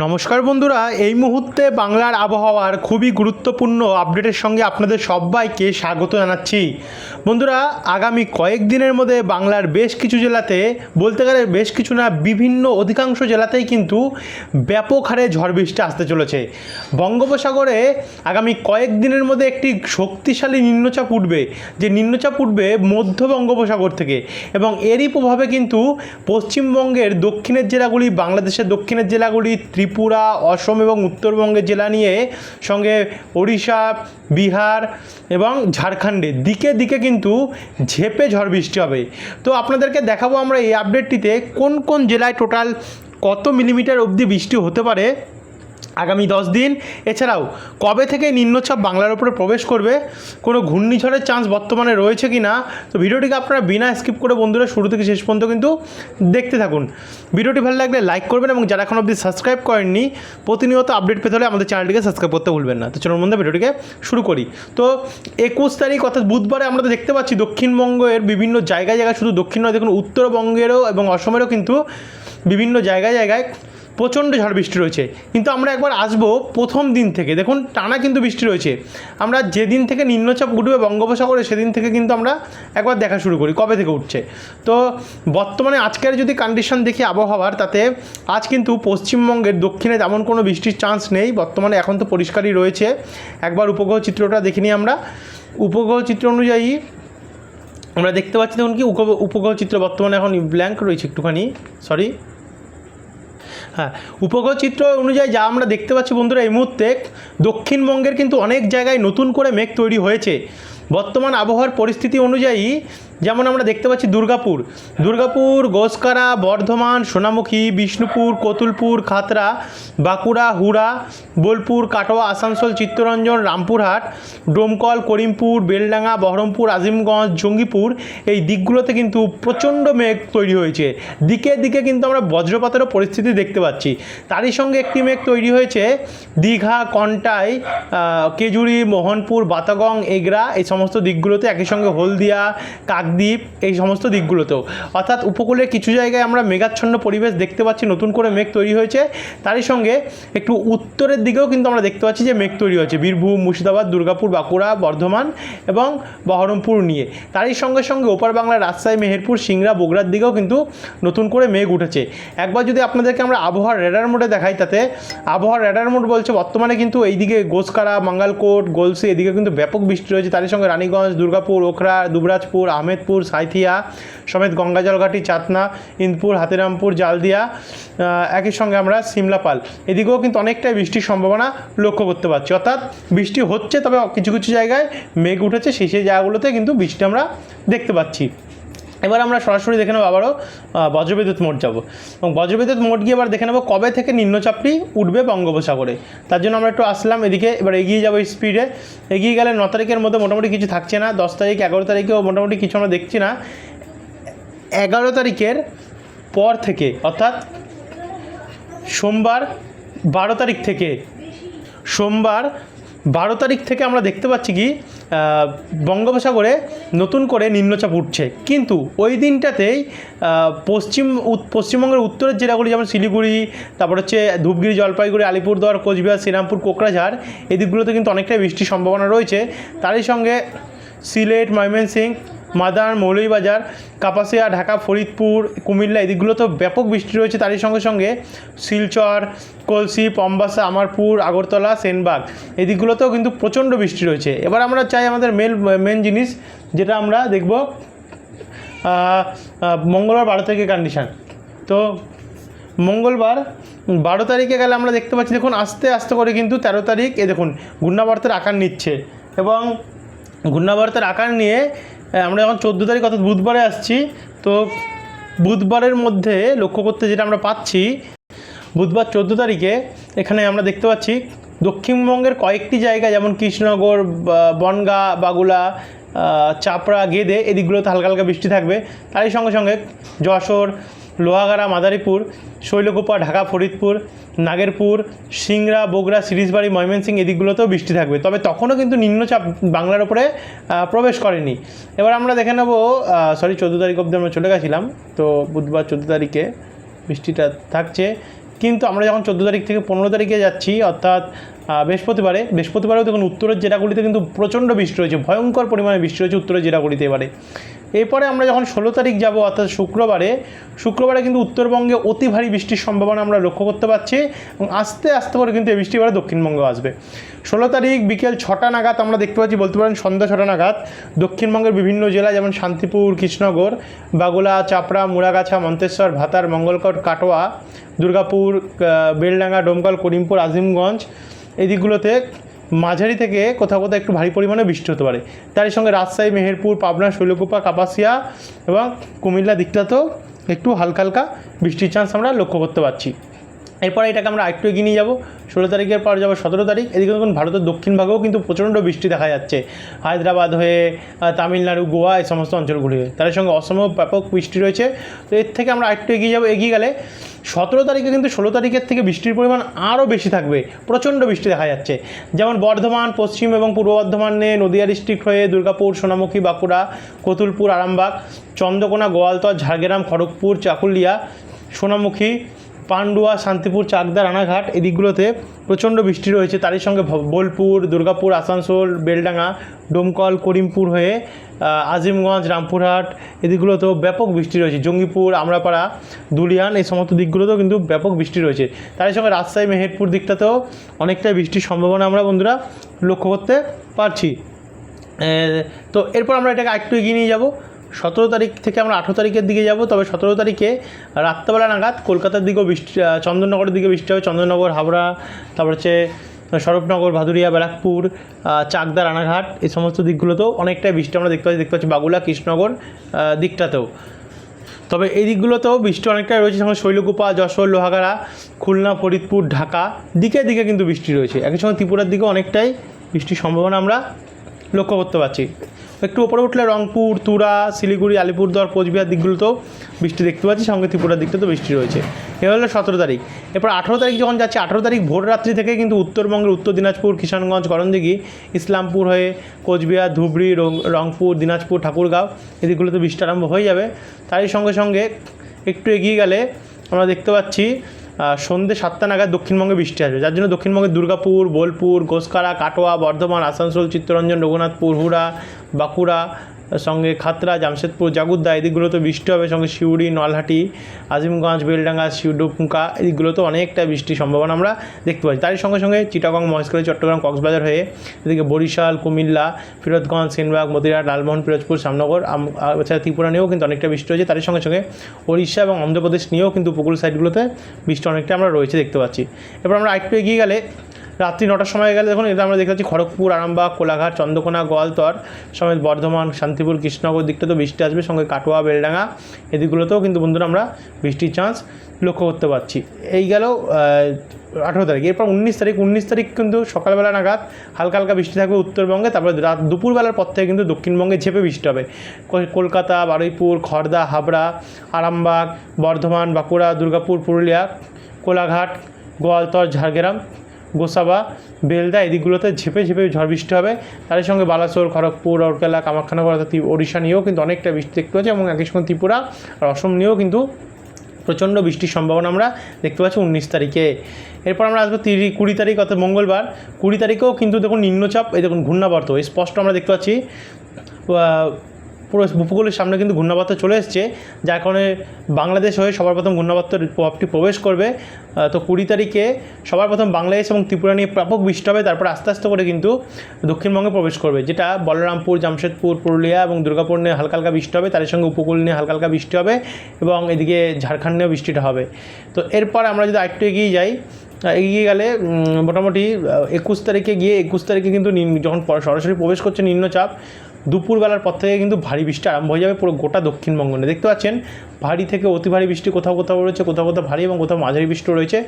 নমস্কার বন্ধুরা, এই মুহূর্তে বাংলার আবহাওয়ার খুবই গুরুত্বপূর্ণ আপডেটের সঙ্গে আপনাদের সবাইকে স্বাগত জানাচ্ছি। বন্ধুরা, আগামী কয়েকদিনের মধ্যে বাংলার বেশ কিছু জেলাতে, বলতে গেলে বেশ কিছু না, বিভিন্ন অধিকাংশ জেলাতেই কিন্তু ব্যাপক হারে ঝড় বৃষ্টি আসতে চলেছে। বঙ্গোপসাগরে আগামী কয়েকদিনের মধ্যে একটি শক্তিশালী নিম্নচাপ উঠবে, যে নিম্নচাপ উঠবে মধ্য বঙ্গোপসাগর থেকে। এবং এরই প্রভাবে কিন্তু পশ্চিমবঙ্গের দক্ষিণের জেলাগুলি, বাংলাদেশের দক্ষিণের জেলাগুলি ত্রিপুরা, অসম এবং উত্তরবঙ্গের জেলা নিয়ে সঙ্গে ওড়িশা, বিহার এবং ঝাড়খণ্ডের দিকে দিকে কিন্তু ঝেপে ঝড় বৃষ্টি হবে। তো আপনাদেরকে দেখাবো আমরা এই আপডেটটিতে কোন কোন জেলায় টোটাল কত মিলিমিটার অবধি বৃষ্টি হতে পারে। আগামী দশ দিন। এছাড়াও, কবে থেকে নিম্নচাপ বাংলার ওপরে প্রবেশ করবে, কোনো ঘূর্ণিঝড়ের চান্স বর্তমানে রয়েছে কি না তো ভিডিওটিকে আপনারা বিনা স্কিপ করে বন্ধুরা শুরু থেকে শেষ পর্যন্ত কিন্তু দেখতে থাকুন। ভিডিওটি ভালো লাগলে লাইক করবেন এবং যারা এখন অবধি সাবস্ক্রাইব করেননি, প্রতিনিয়ত আপডেট পেতে হলে আমাদের চ্যানেলটিকে সাবস্ক্রাইব করতে ভুলবেন না। তো চলুন বন্ধু ভিডিওটিকে শুরু করি। তো একুশ তারিখ অর্থাৎ বুধবারে আমরা তো দেখতে পাচ্ছি দক্ষিণবঙ্গের বিভিন্ন জায়গায় জায়গায়, শুধু দক্ষিণ নয়, দেখুন উত্তরবঙ্গেরও এবং অসমেরও কিন্তু বিভিন্ন জায়গায় জায়গায় প্রচণ্ড ঝড় বৃষ্টি রয়েছে। কিন্তু আমরা একবার আসব প্রথম দিন থেকে। দেখুন, টানা কিন্তু বৃষ্টি রয়েছে। আমরা যেদিন থেকে নিম্নচাপ উঠবে বঙ্গোপসাগরে, সেদিন থেকে কিন্তু আমরা একবার দেখা শুরু করি, কবে থেকে উঠছে। তো বর্তমানে আজকের যদি কন্ডিশন দেখি আবহাওয়ার, তাতে আজ কিন্তু পশ্চিমবঙ্গের দক্ষিণে তেমন কোনো বৃষ্টির চান্স নেই। বর্তমানে এখন তো পরিষ্কারই রয়েছে। একবার উপগ্রহ চিত্রটা দেখিনি আমরা। উপগ্রহ চিত্র অনুযায়ী আমরা দেখতে পাচ্ছি তখন কি উপ- উপগ্রহ চিত্র বর্তমানে এখন ব্ল্যাঙ্ক রয়েছে একটুখানি। সরি হ্যাঁ উপগ্রহ চিত্র অনুযায়ী যা আমরা দেখতে পাচ্ছি বন্ধুরা এই মুহূর্তে দক্ষিণবঙ্গের কিন্তু অনেক জায়গায় নতুন করে মেঘ তৈরি হয়েছে। বর্তমান আবহাওয়ার পরিস্থিতি অনুযায়ী যেমন আমরা দেখতে পাচ্ছি দুর্গাপুর। দুর্গাপুর, গোসকারা, বর্ধমান, সোনামুখী, বিষ্ণুপুর, কতুলপুর, খাতরা, বাঁকুড়া, হুড়া, বোলপুর, কাটোয়া, আসানসোল, চিত্তরঞ্জন, রামপুরহাট, ডোমকল, করিমপুর, বেলডাঙ্গা, বহরমপুর, আজিমগঞ্জ, জঙ্গিপুর এই দিকগুলোতে কিন্তু প্রচণ্ড মেঘ তৈরি হয়েছে। দিকে দিকে কিন্তু আমরা বজ্রপাতেরও পরিস্থিতি দেখতে পাচ্ছি। তারই সঙ্গে একটি মেঘ তৈরি হয়েছে। দীঘা, কন্টাই কেজুরি, মোহনপুর, বাতাগং, এগরা এই সমস্ত দিকগুলোতে একই সঙ্গে হলদিয়া কাকদ্বীপ এই সমস্ত দিকগুলোতেও। অর্থাৎ উপকূলের কিছু জায়গায় আমরা মেঘাচ্ছন্ন পরিবেশ দেখতে পাচ্ছি, নতুন করে মেঘ তৈরি হয়েছে। তারই সঙ্গে একটু উত্তরের দিকেও কিন্তু আমরা দেখতে পাচ্ছি যে মেঘ তৈরি হয়েছে। বীরভূম, মুর্শিদাবাদ, দুর্গাপুর, বাঁকুড়া, বর্ধমান এবং বহরমপুর নিয়ে। তারই সঙ্গে সঙ্গে ওপার বাংলার রাজশাহী, মেহেরপুর, সিংড়া, বগুড়ার দিকেও কিন্তু নতুন করে মেঘ উঠেছে। একবার যদি আপনাদেরকে আমরা আবহাওয়ার রেডার মোডে দেখাই, তাতে আবহাওয়ার রেডার মোড বলছে বর্তমানে কিন্তু এইদিকে গোসকারা মাঙ্গালকোট, গোলসি, এদিকে কিন্তু ব্যাপক বৃষ্টি রয়েছে। তারই সঙ্গে রানীগঞ্জ, দুর্গাপুর, ওখরা, দুবরাজপুর আহমেদপুর সাঁইথিয়া, সমেত গঙ্গাজলঘাটি, চাতনা, ইন্দপুর, হাতিরামপুর, জালদিয়া একই সঙ্গে আমরা সিমলাপাল। এদিকেও কিন্তু অনেকটাই বৃষ্টির সম্ভাবনা লক্ষ্য করতে পারছি। অর্থাৎ বৃষ্টি হচ্ছে, তবে কিছু কিছু জায়গায় মেঘ উঠেছে, সেই সেই জায়গাগুলোতে কিন্তু বৃষ্টি আমরা দেখতে পাচ্ছি। এবার আমরা সরাসরি দেখে নেব আবারও বজ্রবিদ্যুৎ মোট যাব। এবং বজ্রবিদ্যুৎ মোট গিয়ে এবার দেখে নেব কবে থেকে নিম্নচাপটি উঠবে বঙ্গোপসাগরে। তার জন্য আমরা একটু আসলাম এদিকে, এবার এগিয়ে যাব স্পিডে এগিয়ে গেলে ন তারিখের মধ্যে মোটামুটি কিছু থাকছে না, দশ তারিখ, এগারো তারিখেও মোটামুটি কিছু আমরা দেখছি না। এগারো তারিখের পর থেকে, অর্থাৎ সোমবার বারো তারিখ থেকে, সোমবার বারো তারিখ থেকে আমরা দেখতে পাচ্ছি কি বঙ্গোপসাগরে নতুন করে নিম্নচাপ উঠছে। কিন্তু ওই দিনটাতেই পশ্চিম পশ্চিমবঙ্গের উত্তরের জেলাগুলি যেমন শিলিগুড়ি, তারপর হচ্ছে ধূপগিরি, জলপাইগুড়ি, আলিপুরদুয়ার, কোচবিহার, শ্রীরামপুর, কোকরাঝাড়, এদিকগুলোতে দিকগুলোতে কিন্তু অনেকটাই বৃষ্টির সম্ভাবনা রয়েছে। তারই সঙ্গে সিলেট, ময়মনসিংহ মাদার মৌলভীবাজার, কাপাসিয়া, ঢাকা, ফরিদপুর, কুমিল্লা এদিকগুলো তো ব্যাপক বৃষ্টি রয়েছে। তারই সঙ্গে সঙ্গে শিলচর, কলসি, পম্বাসা, আমারপুর, আগরতলা, সেনবাগ এদিকগুলোতেও কিন্তু প্রচণ্ড বৃষ্টি রয়েছে। এবার আমরা চাই আমাদের মেল মেন জিনিস, যেটা আমরা দেখব মঙ্গলবার বারো তারিখের কন্ডিশান তো মঙ্গলবার বারো তারিখে গেলে আমরা দেখতে পাচ্ছি, দেখুন, আস্তে আস্তে করে কিন্তু তেরো তারিখ, এ দেখুন, ঘূর্ণাবর্তের আকার নিচ্ছে এবং ঘূর্ণাবর্তের আকার নিয়ে আমরা এখন চোদ্দ তারিখ অর্থাৎ বুধবারে আসছি। তো বুধবারের মধ্যে লক্ষ্য করতে যেটা আমরা পাচ্ছি, বুধবার চোদ্দ তারিখে এখানে আমরা দেখতে পাচ্ছি দক্ষিণবঙ্গের কয়েকটি জায়গা যেমন কৃষ্ণনগর বনগাঁ, বাগুলা চাপড়া, গেদে, এদিকগুলোতে হালকা হালকা বৃষ্টি থাকবে। তারই সঙ্গে সঙ্গে যশোর, লোহাগাড়া, মাদারীপুর শৈলকুপা, ঢাকা, ফরিদপুর, নাগেরপুর, সিংড়া, বগুড়া, সিরিজবাড়ি ময়মনসিং এদিকগুলোতেও বৃষ্টি থাকবে। তবে তখনও কিন্তু নিম্নচাপ বাংলার উপরে প্রবেশ করেনি। এবার আমরা দেখে নেব সরি চোদ্দ তারিখ অবধি আমরা চলে গেছিলাম। তো বুধবার চোদ্দ তারিখে বৃষ্টিটা থাকছে। কিন্তু আমরা যখন চোদ্দ তারিখ থেকে পনেরো তারিখে যাচ্ছি, অর্থাৎ বৃহস্পতিবারে, বৃহস্পতিবারেও দেখুন উত্তরের জেলাগুলিতে কিন্তু প্রচণ্ড বৃষ্টি রয়েছে। ভয়ঙ্কর পরিমাণে বৃষ্টি রয়েছে উত্তরের জেলাগুলিতে এবারে। এরপরে আমরা যখন ষোলো তারিখ যাব, অর্থাৎ শুক্রবারে শুক্রবারে কিন্তু উত্তরবঙ্গে অতি ভারী বৃষ্টির সম্ভাবনা আমরা লক্ষ্য করতে পারছি এবং আস্তে আস্তে করে কিন্তু এই বৃষ্টি এবারে দক্ষিণবঙ্গে আসবে। ষোলো তারিখ বিকেল ছটা নাগাদ আমরা দেখতে পাচ্ছি, বলতে পারেন সন্ধ্যা ছটা নাগাদ, দক্ষিণবঙ্গের বিভিন্ন জেলা যেমন শান্তিপুর, কৃষ্ণনগর, বাগুলা, চাপড়া, মুড়াগাছা, মন্তেশ্বর, ভাতার, মঙ্গলকোট, কাটোয়া, দুর্গাপুর বেলডাঙ্গা, ডোমকল, করিমপুর, আজিমগঞ্জ, এই দিকগুলোতে মাঝারি থেকে কোথাও কোথাও একটু ভারী পরিমাণে বৃষ্টি হতে পারে। তার সঙ্গে রাজশাহী, মেহেরপুর, পাবনা, শৈলকুপা, কাপাসিয়া এবং কুমিল্লা দিকটাতেও একটু হালকা হালকা বৃষ্টির চান্স আমরা লক্ষ্য করতে পারছি। এরপরে এটাকে আমরা আরেকটু এগিয়ে নিয়ে যাব। ষোলো তারিখের পর যাব সতেরো তারিখ। এদিকে দেখুন, ভারতের দক্ষিণ ভাগেও কিন্তু প্রচণ্ড বৃষ্টি দেখা যাচ্ছে। হায়দ্রাবাদ হয়ে তামিলনাড়ু, গোয়া এই সমস্ত অঞ্চলগুলি হয়ে তার সঙ্গে অসমেও ব্যাপক বৃষ্টি রয়েছে। তো এর থেকে আমরা আরেকটু এগিয়ে যাব, এগিয়ে গেলে সতেরো তারিখে কিন্তু ষোলো তারিখের থেকে বৃষ্টির পরিমাণ আরও বেশি থাকবে। প্রচণ্ড বৃষ্টি দেখা যাচ্ছে। যেমন বর্ধমান, পশ্চিম এবং পূর্ব বর্ধমানে নদিয়া ডিস্ট্রিক্ট হয়ে দুর্গাপুর, সোনামুখী, বাঁকুড়া, কতুলপুর, আরামবাগ, চন্দ্রকোনা, গোয়ালতর, ঝাড়গ্রাম, খড়গপুর, চাকুলিয়া, সোনামুখী পান্ডুয়া, শান্তিপুর, চাকদা, রানাঘাট এই দিকগুলোতে প্রচণ্ড বৃষ্টি রয়েছে। তারই সঙ্গে বোলপুর, দুর্গাপুর, আসানসোল, বেলডাঙ্গা, ডোমকল, করিমপুর হয়ে আজিমগঞ্জ, রামপুরহাট এদিকগুলোতেও ব্যাপক বৃষ্টি রয়েছে। জঙ্গিপুর, আমরাপাড়া, দুলিয়ান এই সমস্ত দিকগুলোতেও কিন্তু ব্যাপক বৃষ্টি রয়েছে। তারই সঙ্গে রাজশাহী, মেহেরপুর দিকটাতেও অনেকটাই বৃষ্টির সম্ভাবনা আমরা বন্ধুরা লক্ষ্য করতে পারছি। তো এরপর আমরা এটাকে আরেকটু এগিয়ে নিয়ে যাব। সতেরো তারিখ থেকে আমরা আঠেরো তারিখের দিকে যাব, তবে সতেরো তারিখে রাত্রেবেলা নাগাদ কলকাতার দিকেও বৃষ্টি চন্দননগরের দিকে বৃষ্টি হবে, চন্দননগর হাবড়া তারপর হচ্ছে স্বরূপনগর ভাদুরিয়া, ব্যারাকপুর চাকদা, রানাঘাট, এই সমস্ত দিকগুলোতেও অনেকটাই বৃষ্টি আমরা দেখতে পাচ্ছি দেখতে পাচ্ছি বাগুলা কৃষ্ণনগর দিকটাতেও। তবে এই দিকগুলোতেও বৃষ্টি অনেকটাই রয়েছে, যেমন শৈলকুপা, যশোর, লোহাগাড়া, খুলনা, ফরিদপুর, ঢাকা, দিকে দিকে কিন্তু বৃষ্টি রয়েছে। একই সঙ্গে ত্রিপুরার দিকেও অনেকটাই বৃষ্টির সম্ভাবনা আমরা লক্ষ্য করতে পারছি। একটু ওপরে উঠলে রংপুর, তুরা, শিলিগুড়ি, আলিপুরদুয়ার, কোচবিহার দিকগুলোতেও বৃষ্টি দেখতে পাচ্ছি, সঙ্গে ত্রিপুরার দিকটাতেও বৃষ্টি রয়েছে। এ হলো সতেরো তারিখ। এরপর আঠেরো তারিখ যখন যাচ্ছে, আঠেরো তারিখ ভোর রাত্রি থেকে কিন্তু উত্তরবঙ্গের উত্তর দিনাজপুর, কিষানগঞ্জ, করণদিঘি, ইসলামপুর হয়ে কোচবিহার, ধুবড়ি রংপুর, দিনাজপুর, ঠাকুরগাঁও এদিকগুলোতে বৃষ্টি আরম্ভ হয়ে যাবে। তারই সঙ্গে সঙ্গে একটু এগিয়ে গেলে আমরা দেখতে পাচ্ছি সন্ধ্যে সাতটা নাগাদ দক্ষিণবঙ্গে বৃষ্টি আসবে। যার জন্য দক্ষিণবঙ্গে দুর্গাপুর, বোলপুর গোসকারা কাটোয়া, বর্ধমান, আসানসোল, চিত্তরঞ্জন, রঘুনাথপুর, হুড়া, বাঁকুড়া সঙ্গে খাতরা, জামশেদপুর, জাগুদ্দা, এদিকগুলোতে বৃষ্টি হবে, সঙ্গে শিউড়ি নলহাটি, আজিমগঞ্জ, বেলডাঙ্গা শিউডুমকা এদিকগুলোতে অনেকটা বৃষ্টির সম্ভাবনা আমরা দেখতে পাচ্ছি। তারই সঙ্গে সঙ্গে চিটাগং, মহেশখালী, চট্টগ্রাম, কক্সবাজার হয়ে এদিকে বরিশাল, কুমিল্লা, ফিরোজগঞ্জ, সেনবাগ মতিরাট লালমোহন, পিরোজপুর, শ্যামনগর এছাড়া ত্রিপুরা নিয়েও কিন্তু অনেকটা বৃষ্টি হয়েছে। তারই সঙ্গে সঙ্গে ওড়িশা এবং অন্ধ্রপ্রদেশ নিয়েও কিন্তু উপকূল সাইডগুলোতে বৃষ্টি অনেকটা আমরা রয়েছে দেখতে পাচ্ছি। এবার আমরা আরেকটু এগিয়ে গেলে রাত্রি নটার সময় গেলে দেখুন, এটা আমরা দেখতে পাচ্ছি খড়গপুর, আরামবাগ, কোলাঘাট, চন্দ্রকোনা, গোয়ালতর, সমেত বর্ধমান, শান্তিপুর, কৃষ্ণনগর দিকটাতেও বৃষ্টি আসবে, সঙ্গে কাটোয়া, বেলডাঙ্গা এদিকগুলোতেও কিন্তু বন্ধুরা আমরা বৃষ্টির চান্স লক্ষ্য করতে পারছি। এই গেল আঠেরো তারিখ। এরপর উনিশ তারিখ উনিশ তারিখ কিন্তু সকালবেলা নাগাদ হালকা হালকা বৃষ্টি থাকবে উত্তরবঙ্গে, তারপরে রাত দুপুরবেলার পর থেকে কিন্তু দক্ষিণবঙ্গে ঝেপে বৃষ্টি হবে। কল- কলকাতা, বারুইপুর খড়দা হাবড়া, আরামবাগ, বর্ধমান, বাঁকুড়া, দুর্গাপুর, পুরুলিয়া, কোলাঘাট, গোয়ালতর, ঝাড়গ্রাম গোসাবা, বেলদা এদিকগুলোতে ঝেপে ঝেপে ঝড় বৃষ্টি হবে। তার সঙ্গে বালাসোর, খড়গপুর, রৌরকেলা, কামাখ্যানগর অর্থাৎ ওড়িশা নিয়েও কিন্তু অনেকটা বৃষ্টি দেখতে পাচ্ছি এবং একই সঙ্গে ত্রিপুরা আর অসম নিয়েও কিন্তু প্রচণ্ড বৃষ্টির সম্ভাবনা আমরা দেখতে পাচ্ছি উনিশ তারিখে। এরপর আমরা আসব তিরি কুড়ি তারিখ অর্থাৎ মঙ্গলবার। কুড়ি তারিখেও কিন্তু দেখুন নিম্নচাপ, এই দেখুন ঘূর্ণাবর্ত স্পষ্ট আমরা দেখতে পাচ্ছি। পুরো উপকূলের সামনে কিন্তু ঘূর্ণাবর্ত চলে এসছে, যার কারণে বাংলাদেশ হয়ে সবার প্রথম ঘূর্ণাবর্তের প্রভাবটি প্রবেশ করবে। তো কুড়ি তারিখে সবার প্রথম বাংলাদেশ এবং ত্রিপুরা নিয়ে ব্যাপক বৃষ্টি হবে, তারপর আস্তে আস্তে করে কিন্তু দক্ষিণবঙ্গে প্রবেশ করবে, যেটা বলরামপুর, জামশেদপুর, পুরুলিয়া এবং দুর্গাপুর নিয়ে হালকা হালকা বৃষ্টি হবে তার সঙ্গে উপকূল নিয়ে হালকা হালকা বৃষ্টি হবে এবং এদিকে ঝাড়খণ্ড নিয়েও বৃষ্টিটা হবে। তো এরপর আমরা যদি আরেকটু এগিয়ে যাই এগিয়ে গেলে মোটামুটি একুশ তারিখে গিয়ে, একুশ তারিখে কিন্তু যখন সরাসরি প্রবেশ করছে নিম্নচাপ দুপুরবেলার পর থেকে কিন্তু ভারী বৃষ্টি আরম্ভ হয়ে যাবে পুরো গোটা দক্ষিণবঙ্গ দেখতে পাচ্ছেন, ভারী থেকে অতি ভারী বৃষ্টি কোথাও কোথাও রয়েছে, কোথাও কোথাও ভারী এবং কোথাও মাঝারি বৃষ্টি রয়েছে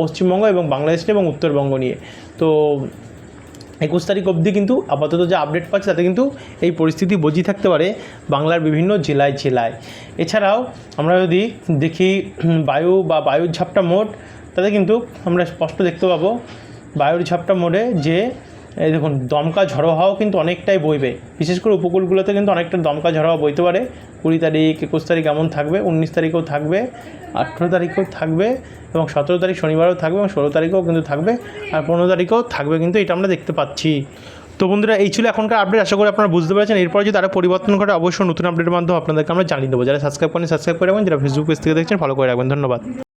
পশ্চিমবঙ্গ এবং বাংলাদেশ এবং উত্তরবঙ্গ নিয়ে। তো একুশ তারিখ অবধি কিন্তু আপাতত যে আপডেট পাচ্ছে তাতে কিন্তু এই পরিস্থিতি বজিয়ে থাকতে পারে বাংলার বিভিন্ন জেলায় জেলায়। এছাড়াও আমরা যদি দেখি বায়ু বা বায়ুর ঝাপটা মোট, তাতে কিন্তু আমরা স্পষ্ট দেখতে পাবো, বায়ুর ঝাপটা মোড়ে যে এই দেখুন, দমকা ঝড়ো হাওয়াও কিন্তু অনেকটাই বইবে। বিশেষ করে উপকূলগুলোতে কিন্তু অনেকটা দমকা ঝড়ো হাওয়া বইতে পারে। কুড়ি তারিখ, একুশ তারিখ এমন থাকবে, উনিশ তারিখেও থাকবে, আঠেরো তারিখেও থাকবে এবং সতেরো তারিখ শনিবারও থাকবে এবং ষোলো তারিখেও কিন্তু থাকবে আর পনেরো তারিখেও থাকবে কিন্তু এটা আমরা দেখতে পাচ্ছি। তো বন্ধুরা, এই ছিল এখনকার আপডেট আশা করি আপনারা বুঝতে পেরেছেন। এরপরে যদি তারা পরিবর্তন করে অবশ্যই নতুন আপডেটের মাধ্যমে আপনাদেরকে আমরা জানিয়ে দেবো। যারা সাবস্ক্রাইব করেন সাবস্ক্রাইব করে রাখবেন। যারা ফেসবুক পেজ থেকে দেখছেন ফলো করে রাখবেন। ধন্যবাদ।